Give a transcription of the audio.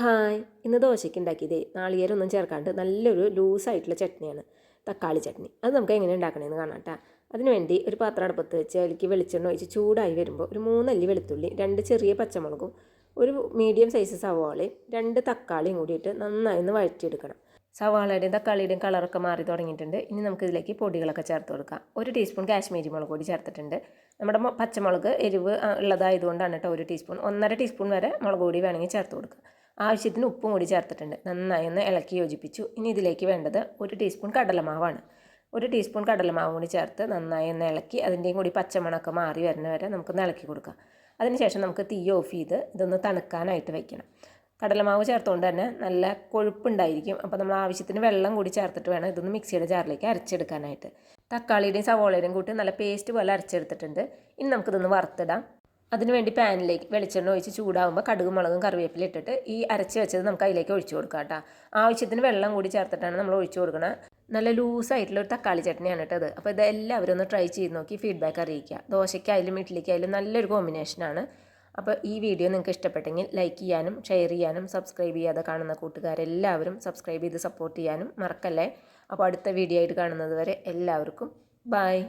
Hi ഇന്ന് ദോശയ്ക്ക് ഉണ്ടാക്കിയതേ നാളികേരമൊന്നും ചേർക്കാണ്ട് നല്ലൊരു ലൂസായിട്ടുള്ള ചട്നിയാണ് തക്കാളി ചട്നി. അത് നമുക്ക് എങ്ങനെ ഉണ്ടാക്കണമെന്ന് കാണാം കേട്ടോ അതിനുവേണ്ടി ഒരു പാത്രം അടുപ്പത്ത് വെച്ച് അതിലേക്ക് വെളിച്ചെണ്ണ ഒഴിച്ച് ചൂടായി വരുമ്പോൾ ഒരു മൂന്നല്ലി വെളുത്തുള്ളി രണ്ട് ചെറിയ പച്ചമുളകും ഒരു മീഡിയം സൈസ് സവാളയും രണ്ട് തക്കാളിയും കൂടിയിട്ട് നന്നായി ഒന്ന് വഴറ്റിയെടുക്കണം. സവാളയുടെയും തക്കാളിയുടെയും കളറൊക്കെ മാറി തുടങ്ങിയിട്ടുണ്ട്. ഇനി നമുക്ക് ഇതിലേക്ക് പൊടികളൊക്കെ ചേർത്ത് കൊടുക്കാം. ഒരു ടീസ്പൂൺ കാശ്മീരി മുളക് പൊടി ചേർത്തിട്ടുണ്ട്. നമ്മുടെ പച്ചമുളക് എരിവ് ഉള്ളതായതുകൊണ്ടാണ് കേട്ടോ ഒരു ടീസ്പൂൺ ഒന്നര ടീസ്പൂൺ വരെ മുളക് പൊടി വേണമെങ്കിൽ ചേർത്ത് കൊടുക്കുക. ആവശ്യത്തിന് ഉപ്പും കൂടി ചേർത്തിട്ടുണ്ട്. നന്നായി ഒന്ന് ഇളക്കി യോജിപ്പിച്ചു. ഇനി ഇതിലേക്ക് വേണ്ടത് ഒരു ടീസ്പൂൺ കടലമാവാണ്. ഒരു ടീസ്പൂൺ കടലമാവും കൂടി ചേർത്ത് നന്നായി ഒന്ന് ഇളക്കി അതിന്റെയും കൂടി പച്ചമണമൊക്കെ മാറി വരുന്ന വരെ നമുക്കൊന്ന് ഇളക്കി കൊടുക്കാം. അതിനുശേഷം നമുക്ക് തീ ഓഫ് ചെയ്ത് ഇതൊന്ന് തണുക്കാനായിട്ട് വെക്കണം. കടലമാവ് ചേർത്തുകൊണ്ട് തന്നെ നല്ല കൊഴുപ്പുണ്ടായിരിക്കും. അപ്പോൾ നമ്മൾ ആവശ്യത്തിന് വെള്ളം കൂടി ചേർത്തിട്ട് വേണം ഇതൊന്ന് മിക്സിയുടെ ജാറിലേക്ക് അരച്ചെടുക്കാനായിട്ട്. തക്കാളിയുടെയും സവോളയുടെയും കൂട്ടി നല്ല പേസ്റ്റ് പോലെ അരച്ചെടുത്തിട്ടുണ്ട്. ഇനി നമുക്കിതൊന്ന് വറുത്തിടാം. അതിനുവേണ്ടി പാനിലേക്ക് വെളിച്ചെണ്ണ ഒഴിച്ച് ചൂടാകുമ്പോൾ കടുകും മുളകും കറിവേപ്പില ഇട്ടിട്ട് ഈ അരച്ച് വെച്ചത് നമുക്ക് അതിലേക്ക് ഒഴിച്ചു കൊടുക്കാം കേട്ടോ. ആവശ്യത്തിന് വെള്ളം കൂടി ചേർത്തിട്ടാണ് നമ്മൾ ഒഴിച്ചു കൊടുക്കണം നല്ല ലൂസായിട്ടുള്ള ഒരു തക്കാളി ചട്നിയാണ് കേട്ടത് അപ്പോൾ ഇതെല്ലാവരും ഒന്ന് ട്രൈ ചെയ്ത് നോക്കി ഫീഡ്ബാക്ക് അറിയിക്കുക. ദോശയ്ക്കായാലും ഇഡ്ഡലിക്കായാലും നല്ലൊരു കോമ്പിനേഷനാണ് അപ്പോൾ ഈ വീഡിയോ നിങ്ങൾക്ക് ഇഷ്ടപ്പെട്ടെങ്കിൽ ലൈക്ക് ചെയ്യാനും ഷെയർ ചെയ്യാനും സബ്സ്ക്രൈബ് ചെയ്യാതെ കാണുന്ന കൂട്ടുകാരെല്ലാവരും സബ്സ്ക്രൈബ് ചെയ്ത് സപ്പോർട്ട് ചെയ്യാനും മറക്കല്ലേ? അപ്പോൾ അടുത്ത വീഡിയോ ആയിട്ട് കാണുന്നത് വരെ എല്ലാവർക്കും ബായ്